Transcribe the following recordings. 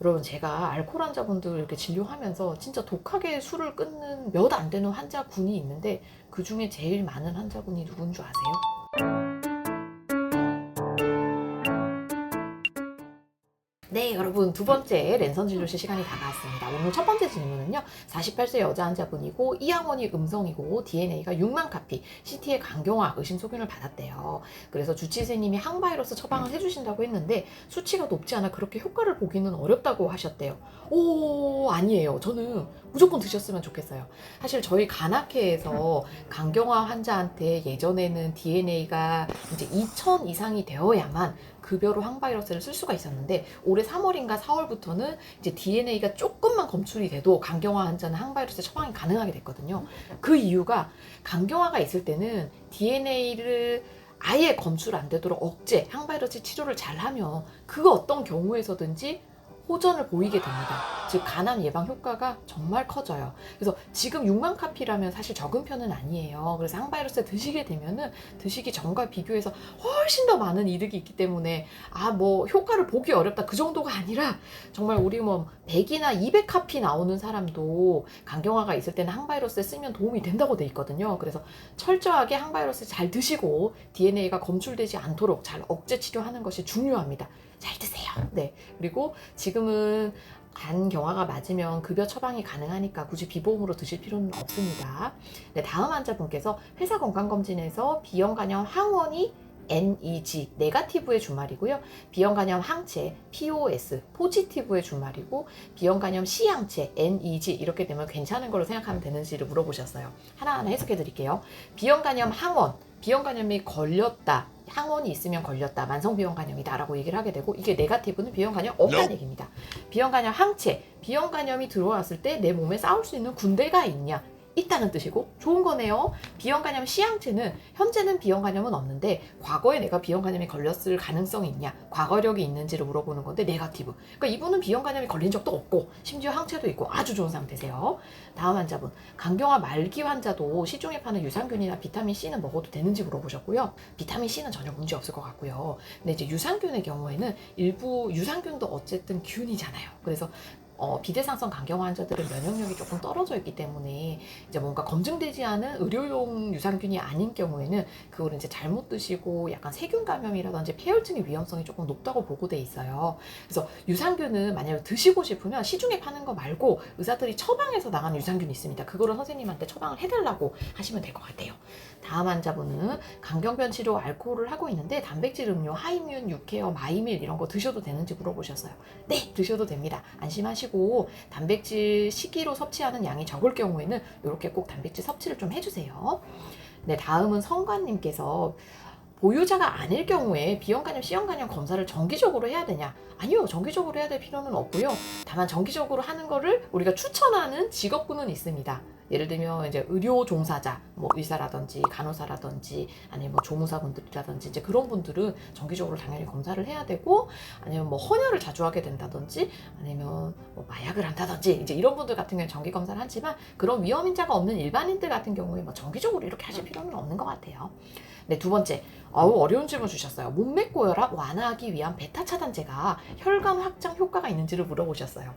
여러분 제가 알코올 환자분들 이렇게 진료하면서 진짜 독하게 술을 끊는 몇 안 되는 환자군이 있는데 그 중에 제일 많은 환자군이 누군 줄 아세요? 네, 여러분 두 번째 랜선 진료실 시간이 다가왔습니다. 오늘 첫 번째 질문은요. 48세 여자 환자분이고 이항원이 음성이고 DNA가 6만 카피, CT의 강경화 의심 소견을 받았대요. 그래서 주치 선생님이 항바이러스 처방을 해주신다고 했는데 수치가 높지 않아 그렇게 효과를 보기는 어렵다고 하셨대요. 오, 아니에요. 저는 무조건 드셨으면 좋겠어요. 사실 저희 간학회에서 강경화 환자한테 예전에는 DNA가 이제 2천 이상이 되어야만 급여로 항바이러스를 쓸 수가 있었는데 올해 3월인가 4월부터는 이제 DNA가 조금만 검출이 돼도 강경화 환자는 항바이러스 처방이 가능하게 됐거든요. 그 이유가 강경화가 있을 때는 DNA를 아예 검출 안 되도록 억제, 항바이러스 치료를 잘 하면 그 어떤 경우에서든지 호전을 보이게 됩니다. 즉 간암 예방 효과가 정말 커져요. 그래서 지금 6만 카피라면 사실 적은 편은 아니에요. 그래서 항바이러스 드시게 되면은 드시기 전과 비교해서 훨씬 더 많은 이득이 있기 때문에 아 뭐 효과를 보기 어렵다 그 정도가 아니라 정말 우리 뭐 100이나 200 카피 나오는 사람도 강경화가 있을 때는 항바이러스에 쓰면 도움이 된다고 돼 있거든요. 그래서 철저하게 항바이러스 잘 드시고 DNA가 검출되지 않도록 잘 억제 치료하는 것이 중요합니다. 잘 드세요. 네. 그리고 지금 은 간 경화가 맞으면 급여 처방이 가능하니까 굳이 비보험으로 드실 필요는 없습니다. 네, 다음 환자분께서 회사 건강검진에서 비형 간염 항원이 NEG 네가티브의 주말이고요. 비형 간염 항체 POS 포지티브의 주말이고 비형 간염 C 항체 NEG 이렇게 되면 괜찮은 걸로 생각하면 되는지를 물어보셨어요. 하나하나 해석해 드릴게요. 비형 간염 항원 비형 간염이 걸렸다. 항원이 있으면 걸렸다. 만성 비형 간염이다라고 얘기를 하게 되고 이게 네가티브는 비형 간염 없다는 얘기입니다. 비형 간염 항체 비형 간염이 들어왔을 때 내 몸에 싸울 수 있는 군대가 있냐? 있다는 뜻이고 좋은 거네요. 비형 간염 C항체는 현재는 비형 간염은 없는데 과거에 내가 비형 간염이 걸렸을 가능성이 있냐, 과거력이 있는지를 물어보는 건데 네가티브. 그러니까 이분은 비형 간염이 걸린 적도 없고 심지어 항체도 있고 아주 좋은 상태세요. 다음 환자분 강경화 말기 환자도 시중에 파는 유산균이나 비타민 C는 먹어도 되는지 물어보셨고요. 비타민 C는 전혀 문제 없을 것 같고요. 근데 이제 유산균의 경우에는 일부 유산균도 어쨌든 균이잖아요. 그래서 어, 비대상성 간경화 환자들은 면역력이 조금 떨어져 있기 때문에 이제 뭔가 검증되지 않은 의료용 유산균이 아닌 경우에는 그걸 이제 잘못 드시고 약간 세균 감염이라든지 폐혈증의 위험성이 조금 높다고 보고돼 있어요. 그래서 유산균은 만약에 드시고 싶으면 시중에 파는 거 말고 의사들이 처방해서 나가는 유산균이 있습니다. 그거를 선생님한테 처방을 해달라고 하시면 될 것 같아요. 다음 환자분은 강경변 치료 알코올을 하고 있는데 단백질 음료, 하이뮤, 유케어, 마이밀 이런 거 드셔도 되는지 물어보셨어요. 네, 드셔도 됩니다. 안심하시고 단백질 식이로 섭취하는 양이 적을 경우에는 이렇게 꼭 단백질 섭취를 좀 해주세요. 네, 다음은 성관님께서 보유자가 아닐 경우에 B형간염, C형간염 검사를 정기적으로 해야 되냐? 아니요, 정기적으로 해야 될 필요는 없고요. 다만 정기적으로 하는 거를 우리가 추천하는 직업군은 있습니다. 예를 들면 이제 의료 종사자, 뭐 의사라든지 간호사라든지 아니면 뭐 조무사분들이라든지 이제 그런 분들은 정기적으로 당연히 검사를 해야 되고 아니면 뭐 헌혈을 자주 하게 된다든지 아니면 뭐 마약을 한다든지 이제 이런 분들 같은 경우는 정기 검사를 하지만 그런 위험 인자가 없는 일반인들 같은 경우에 뭐 정기적으로 이렇게 하실 필요는 없는 것 같아요. 네, 두 번째. 어우, 어려운 질문 주셨어요. 몸매 고혈압 완화하기 위한 베타 차단제가 혈관 확장 효과가 있는지를 물어보셨어요.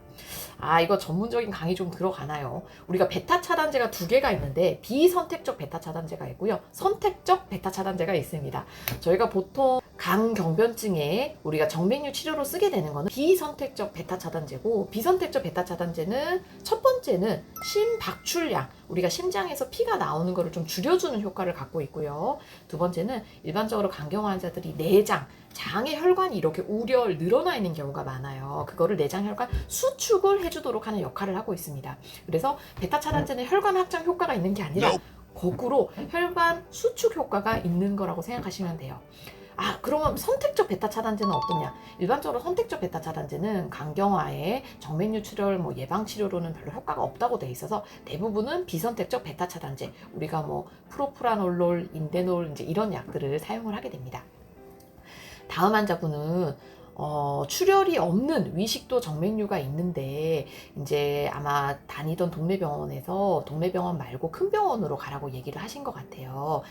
아, 이거 전문적인 강의 좀 들어가나요? 우리가 베타 차단 제가 두 개가 있는데 비선택적 베타 차단제가 있고요. 선택적 베타 차단제가 있습니다. 저희가 보통 강경변증에 우리가 정맥류 치료로 쓰게 되는 거는 비선택적 베타 차단제고 비선택적 베타 차단제는 첫 번째는 심박출량 우리가 심장에서 피가 나오는 것을 좀 줄여주는 효과를 갖고 있고요. 두 번째는 일반적으로 강경화 환자들이 내장 장의 혈관이 이렇게 우려 늘어나 있는 경우가 많아요. 그거를 내장 혈관 수축을 해주도록 하는 역할을 하고 있습니다. 그래서 베타 차단제는 혈관 확장 효과가 있는 게 아니라 거꾸로 혈관 수축 효과가 있는 거라고 생각하시면 돼요. 아, 그러면 선택적 베타 차단제는 어떠냐? 일반적으로 선택적 베타 차단제는 강경화에 정맥류 출혈 뭐 예방 치료로는 별로 효과가 없다고 돼 있어서 대부분은 비선택적 베타 차단제, 우리가 뭐 프로프라놀롤, 인데놀 이제 이런 약들을 사용을 하게 됩니다. 다음 환자분은 어, 출혈이 없는 위식도 정맥류가 있는데 이제 아마 다니던 동네 병원에서 동네 병원 말고 큰 병원으로 가라고 얘기를 하신 것 같아요.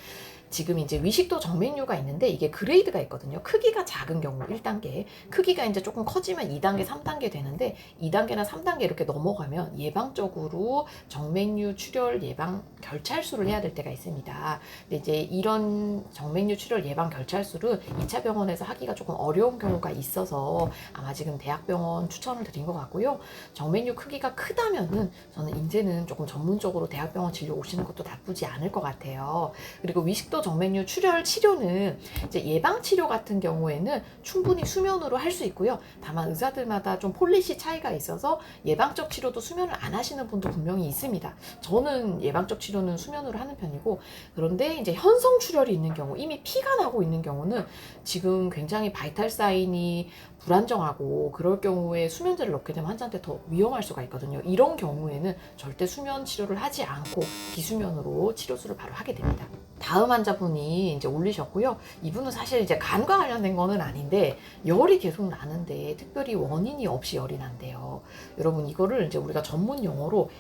지금 이제 위식도 정맥류가 있는데 이게 그레이드가 있거든요. 크기가 작은 경우 1단계, 크기가 이제 조금 커지면 2단계, 3단계 되는데 2단계나 3단계 이렇게 넘어가면 예방적으로 정맥류 출혈 예방 결찰수를 해야 될 때가 있습니다. 근데 이제 이런 정맥류 출혈 예방 결찰수를 2차 병원에서 하기가 조금 어려운 경우가 있어서 아마 지금 대학병원 추천을 드린 것 같고요. 정맥류 크기가 크다면은 저는 이제는 조금 전문적으로 대학병원 진료 오시는 것도 나쁘지 않을 것 같아요. 그리고 위식도 정맥류 출혈 치료는 이제 예방 치료 같은 경우에는 충분히 수면으로 할 수 있고요. 다만 의사들마다 좀 폴리시 차이가 있어서 예방적 치료도 수면을 안 하시는 분도 분명히 있습니다. 저는 예방적 치료는 수면으로 하는 편이고 그런데 이제 현성 출혈이 있는 경우 이미 피가 나고 있는 경우는 지금 굉장히 바이탈 사인이 불안정하고 그럴 경우에 수면제를 넣게 되면 환자한테 더 위험할 수가 있거든요. 이런 경우에는 절대 수면 치료를 하지 않고 비수면으로 치료수를 바로 하게 됩니다. 다음 환자분이 이제 올리셨고요. 이분은 사실 이제 간과 관련된 거는 아닌데 열이 계속 나는데 특별히 원인이 없이 열이 난대요. 여러분 이거를 이제 우리가 전문 용어로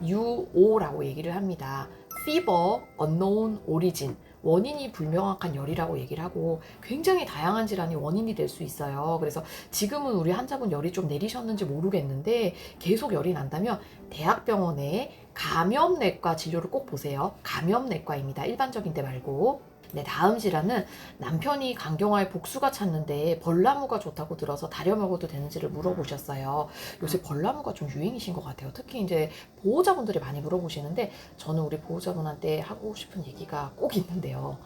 FUO라고 얘기를 합니다. Fever Unknown Origin. 원인이 불명확한 열이라고 얘기를 하고 굉장히 다양한 질환이 원인이 될 수 있어요. 그래서 지금은 우리 환자분 열이 좀 내리셨는지 모르겠는데 계속 열이 난다면 대학병원에 감염내과 진료를 꼭 보세요. 감염내과입니다. 일반적인 데 말고. 네, 다음 질환은 남편이 강경화에 복수가 찼는데 벌나무가 좋다고 들어서 다려 먹어도 되는지를 물어보셨어요. 요새 벌나무가 좀 유행이신 것 같아요. 특히 이제 보호자분들이 많이 물어보시는데 저는 우리 보호자분한테 하고 싶은 얘기가 꼭 있는데요.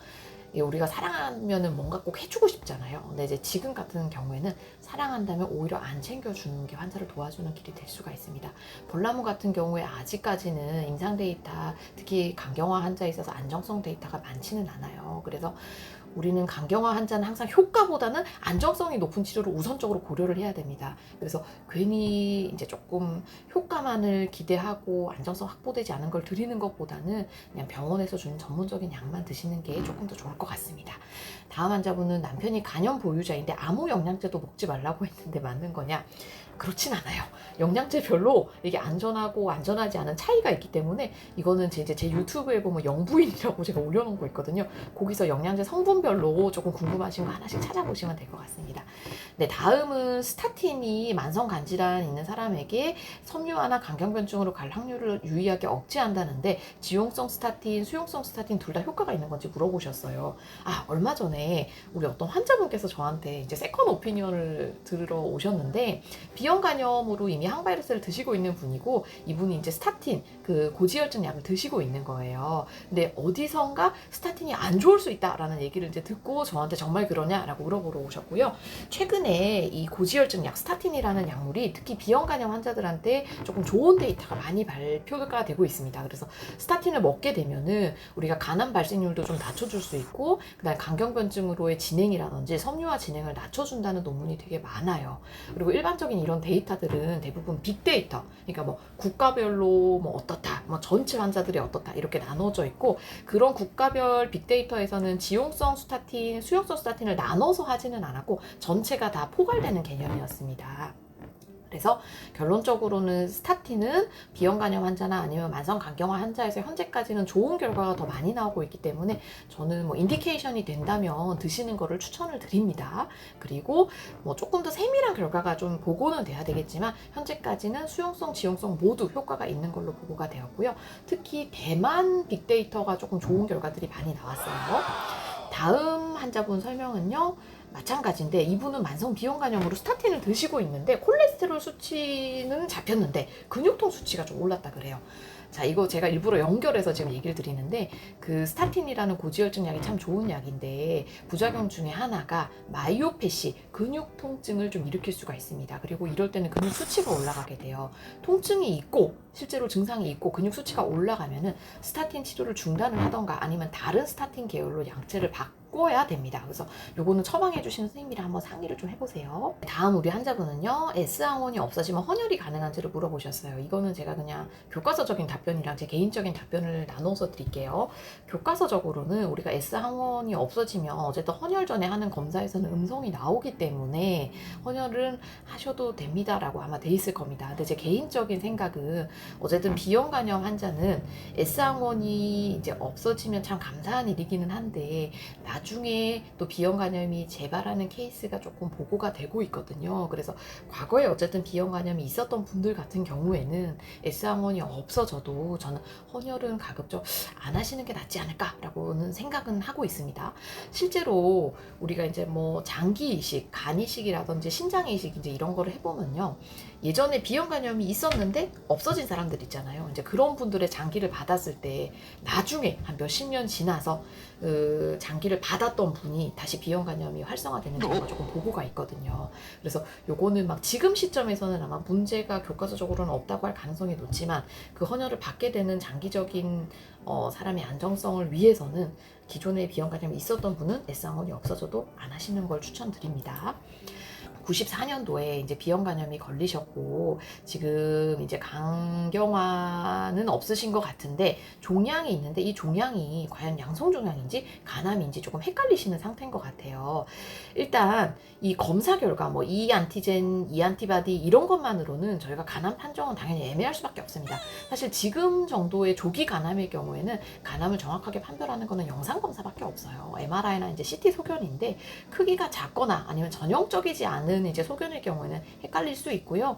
이 우리가 사랑하면은 뭔가 꼭 해주고 싶잖아요. 근데 이제 지금 같은 경우에는 사랑한다면 오히려 안 챙겨주는 게 환자를 도와주는 길이 될 수가 있습니다. 볼나무 같은 경우에 아직까지는 임상 데이터, 특히 강경화 환자에 있어서 안정성 데이터가 많지는 않아요. 그래서 우리는 강경화 환자는 항상 효과보다는 안정성이 높은 치료를 우선적으로 고려를 해야 됩니다. 그래서 괜히 이제 조금 효과만을 기대하고 안정성 확보되지 않은 걸 드리는 것보다는 그냥 병원에서 주는 전문적인 약만 드시는 게 조금 더 좋을 것 같습니다. 다음 환자분은 남편이 간염 보유자인데 아무 영양제도 먹지 말라고 했는데 맞는 거냐? 그렇진 않아요. 영양제 별로 이게 안전하고 안전하지 않은 차이가 있기 때문에 이거는 제, 이제 제 유튜브에 보면 영부인이라고 제가 올려놓은 거 있거든요. 거기서 영양제 성분별로 조금 궁금하신 거 하나씩 찾아보시면 될 것 같습니다. 네, 다음은 스타틴이 만성 간질환 있는 사람에게 섬유화나 간경변증으로 갈 확률을 유의하게 억제한다는데 지용성 스타틴, 수용성 스타틴 둘 다 효과가 있는 건지 물어보셨어요. 아, 얼마 전에 우리 어떤 환자분께서 저한테 이제 세컨 오피니언을 들으러 오셨는데 비형 간염으로 이미 항바이러스를 드시고 있는 분이고 이분이 이제 스타틴 그 고지혈증 약을 드시고 있는 거예요. 근데 어디선가 스타틴이 안 좋을 수 있다라는 얘기를 이제 듣고 저한테 정말 그러냐라고 물어보러 오셨고요. 최근에 이 고지혈증 약 스타틴이라는 약물이 특히 비형 간염 환자들한테 조금 좋은 데이터가 많이 발표가 되고 있습니다. 그래서 스타틴을 먹게 되면은 우리가 간암 발생률도 좀 낮춰줄 수 있고 그다음 강경변 증으로의 진행이라든지 섬유화 진행을 낮춰준다는 논문이 되게 많아요. 그리고 일반적인 이런 데이터들은 대부분 빅데이터, 그러니까 뭐 국가별로 뭐 어떻다, 뭐 전체 환자들이 어떻다 이렇게 나눠져 있고 그런 국가별 빅데이터에서는 지용성 스타틴, 수용성 스타틴을 나눠서 하지는 않았고 전체가 다 포괄되는 개념이었습니다. 그래서 결론적으로는 스타틴은 비형 간염 환자나 아니면 만성 간경화 환자에서 현재까지는 좋은 결과가 더 많이 나오고 있기 때문에 저는 뭐 인디케이션이 된다면 드시는 거를 추천을 드립니다. 그리고 뭐 조금 더 세밀한 결과가 좀 보고는 돼야 되겠지만 현재까지는 수용성, 지용성 모두 효과가 있는 걸로 보고가 되었고요. 특히 대만 빅데이터가 조금 좋은 결과들이 많이 나왔어요. 다음 환자분 설명은요. 마찬가지인데 이분은 만성 비형 간염으로 스타틴을 드시고 있는데 콜레스테롤 수치는 잡혔는데 근육통 수치가 좀 올랐다 그래요. 자, 이거 제가 일부러 연결해서 지금 얘기를 드리는데 그 스타틴이라는 고지혈증 약이 참 좋은 약인데 부작용 중에 하나가 마이오패시 근육 통증을 좀 일으킬 수가 있습니다. 그리고 이럴 때는 근육 수치가 올라가게 돼요. 통증이 있고 실제로 증상이 있고 근육 수치가 올라가면은 스타틴 치료를 중단을 하던가 아니면 다른 스타틴 계열로 양체를 바, 바꿔야 됩니다. 그래서 요거는 처방해 주시는 선생님이랑 한번 상의를 좀 해보세요. 다음 우리 환자분은요, S항원이 없어지면 헌혈이 가능한지를 물어보셨어요. 이거는 제가 그냥 교과서적인 답변이랑 제 개인적인 답변을 나눠서 드릴게요. 교과서적으로는 우리가 S항원이 없어지면 어쨌든 헌혈 전에 하는 검사에서는 음성이 나오기 때문에 헌혈은 하셔도 됩니다라고 아마 돼 있을 겁니다. 근데 제 개인적인 생각은 어쨌든 비형 간염 환자는 S항원이 이제 없어지면 참 감사한 일이기는 한데 나중에 또 비형 간염이 재발하는 케이스가 조금 보고가 되고 있거든요. 그래서 과거에 어쨌든 비형 간염이 있었던 분들 같은 경우에는 S항원이 없어져도 저는 헌혈은 가급적 안 하시는 게 낫지 않을까라고는 생각은 하고 있습니다. 실제로 우리가 이제 뭐 장기 이식, 간 이식이라든지 신장 이식 이제 이런 거를 해보면요. 예전에 비형 간염이 있었는데 없어진 사람들 있잖아요. 이제 그런 분들의 장기를 받았을 때 나중에 한 몇십 년 지나서 그 장기를 받았던 분이 다시 비형 간염이 활성화되는 경우가 조금 보고가 있거든요. 그래서 요거는 막 지금 시점에서는 아마 문제가 교과서적으로는 없다고 할 가능성이 높지만 그 헌혈을 받게 되는 장기적인 어, 사람의 안정성을 위해서는 기존에 비형 간염이 있었던 분은 S항원이 없어져도 안 하시는 걸 추천드립니다. 94년도에 이제 비형 간염이 걸리셨고 지금 이제 강경화는 없으신 것 같은데 종양이 있는데 이 종양이 과연 양성 종양인지 간암인지 조금 헷갈리시는 상태인 것 같아요. 일단 이 검사 결과 뭐 이 안티젠, 이 안티바디 이런 것만으로는 저희가 간암 판정은 당연히 애매할 수밖에 없습니다. 사실 지금 정도의 조기 간암의 경우에는 간암을 정확하게 판별하는 거는 영상 검사밖에 없어요. MRI나 이제 CT 소견인데 크기가 작거나 아니면 전형적이지 않은 이제 소견일 경우에는 헷갈릴 수 있고요.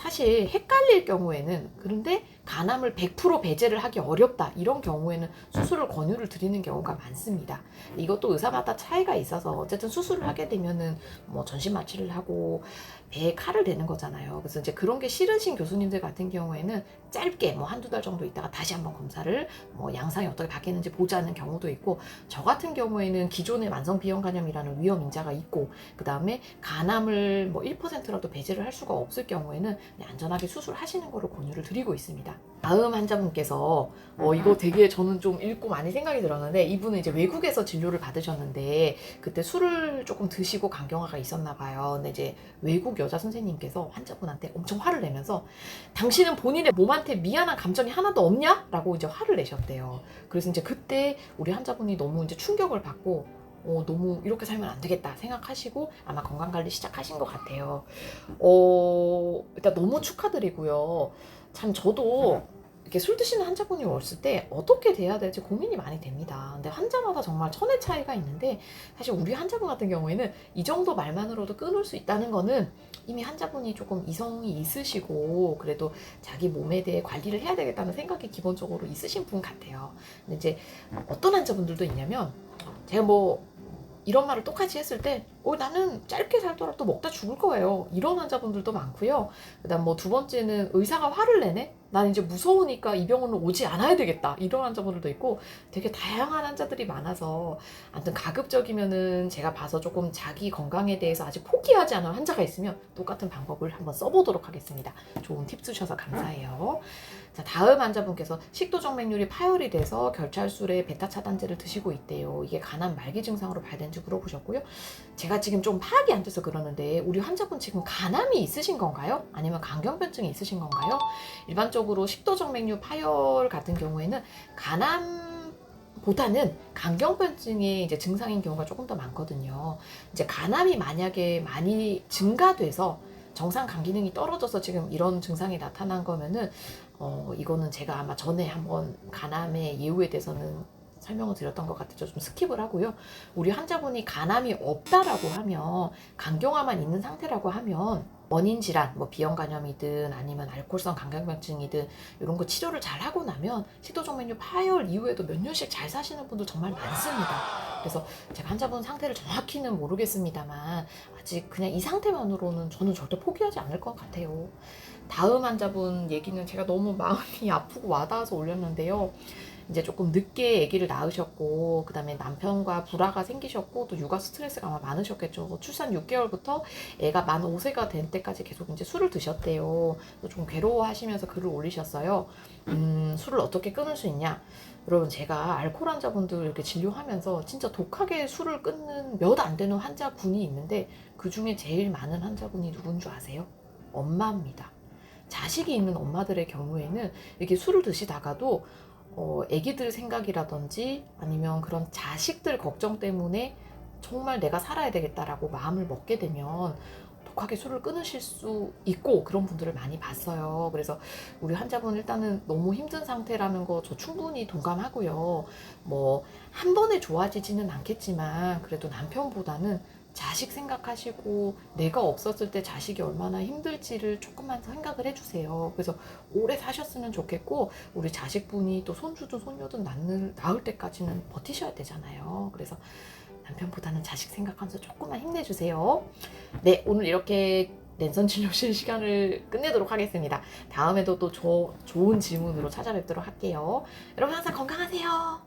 사실 헷갈릴 경우에는 그런데 간암을 100% 배제를 하기 어렵다 이런 경우에는 수술을 권유를 드리는 경우가 많습니다. 이것도 의사마다 차이가 있어서 어쨌든 수술을 하게 되면은 뭐 전신 마취를 하고 배에 칼을 대는 거잖아요. 그래서 이제 그런 게 싫으신 교수님들 같은 경우에는 짧게 뭐 한두 달 정도 있다가 다시 한번 검사를 뭐 양상이 어떻게 바뀌는지 보자는 경우도 있고 저 같은 경우에는 기존의 만성 비형 간염이라는 위험 인자가 있고 그 다음에 간암을 뭐 1%라도 배제를 할 수가 없을 경우에는 안전하게 수술하시는 거를 권유를 드리고 있습니다. 다음 환자분께서 어 이거 되게 저는 좀 읽고 많이 생각이 들었는데 이분은 이제 외국에서 진료를 받으셨는데 그때 술을 조금 드시고 간경화가 있었나 봐요. 근데 이제 외국 여자 선생님께서 환자분한테 엄청 화를 내면서 당신은 본인의 몸한테 미안한 감정이 하나도 없냐? 라고 이제 화를 내셨대요. 그래서 이제 그때 우리 환자분이 너무 이제 충격을 받고 어, 너무 이렇게 살면 안 되겠다 생각하시고 아마 건강관리 시작하신 것 같아요. 어, 일단 너무 축하드리고요. 참 저도 이렇게 술 드시는 환자분이 왔을 때 어떻게 돼야 될지 고민이 많이 됩니다. 근데 환자마다 정말 천의 차이가 있는데 사실 우리 환자분 같은 경우에는 이 정도 말만으로도 끊을 수 있다는 거는 이미 환자분이 조금 이성이 있으시고 그래도 자기 몸에 대해 관리를 해야 되겠다는 생각이 기본적으로 있으신 분 같아요. 근데 이제 어떤 환자분들도 있냐면 제가 뭐 이런 말을 똑같이 했을 때, 어, 나는 짧게 살더라도 먹다 죽을 거예요. 이런 환자분들도 많고요. 그 다음 뭐 두 번째는 의사가 화를 내네? 난 이제 무서우니까 이 병원을 오지 않아야 되겠다. 이런 환자분들도 있고 되게 다양한 환자들이 많아서 아무튼 가급적이면은 제가 봐서 조금 자기 건강에 대해서 아직 포기하지 않은 환자가 있으면 똑같은 방법을 한번 써보도록 하겠습니다. 좋은 팁 주셔서 감사해요. 자, 다음 환자분께서 식도 정맥률이 파열이 돼서 결찰술에 베타 차단제를 드시고 있대요. 이게 간암 말기 증상으로 발된지 물어보셨고요. 제가 지금 좀 파악이 안 돼서 그러는데 우리 환자분 지금 간암이 있으신 건가요? 아니면 간경변증이 있으신 건가요? 일반적으로 식도 정맥류 파열 같은 경우에는 간암 보다는 간경변증의 이제 증상인 경우가 조금 더 많거든요. 이제 간암이 만약에 많이 증가돼서 정상 간 기능이 떨어져서 지금 이런 증상이 나타난 거면은 어 이거는 제가 아마 전에 한번 간암의 예후에 대해서는 설명을 드렸던 것 같아서 좀 스킵을 하고요. 우리 환자분이 간암이 없다라고 하면 간경화만 있는 상태라고 하면 원인 질환, 뭐 비형 간염이든 아니면 알코올성 간경변증이든 이런 거 치료를 잘 하고 나면 식도정맥류 파열 이후에도 몇 년씩 잘 사시는 분들 정말 많습니다. 그래서 제가 환자분 상태를 정확히는 모르겠습니다만 아직 그냥 이 상태만으로는 저는 절대 포기하지 않을 것 같아요. 다음 환자분 얘기는 제가 너무 마음이 아프고 와닿아서 올렸는데요. 이제 조금 늦게 아기를 낳으셨고 그다음에 남편과 불화가 생기셨고 또 육아 스트레스가 아마 많으셨겠죠. 뭐 출산 6개월부터 애가 만 5세가 된 때까지 계속 이제 술을 드셨대요. 또좀 괴로워하시면서 글을 올리셨어요. 음, 술을 어떻게 끊을 수 있냐? 여러분 제가 알코올 환자분들 이렇게 진료하면서 진짜 독하게 술을 끊는 몇 안 되는 환자분이 있는데 그 중에 제일 많은 환자분이 누군 줄 아세요? 엄마입니다. 자식이 있는 엄마들의 경우에는 이렇게 술을 드시다가도 어, 아기들 생각이라든지 아니면 그런 자식들 걱정 때문에 정말 내가 살아야 되겠다라고 마음을 먹게 되면 독하게 술을 끊으실 수 있고 그런 분들을 많이 봤어요. 그래서 우리 환자분 일단은 너무 힘든 상태라는 거 저 충분히 동감하고요. 뭐 한 번에 좋아지지는 않겠지만 그래도 남편보다는 자식 생각하시고 내가 없었을 때 자식이 얼마나 힘들지를 조금만 생각을 해주세요. 그래서 오래 사셨으면 좋겠고 우리 자식분이 또 손주든 손녀든 낳는, 낳을 때까지는 버티셔야 되잖아요. 그래서 남편보다는 자식 생각하면서 조금만 힘내주세요. 네, 오늘 이렇게 랜선 진료실 시간을 끝내도록 하겠습니다. 다음에도 또 조, 좋은 질문으로 찾아뵙도록 할게요. 여러분 항상 건강하세요.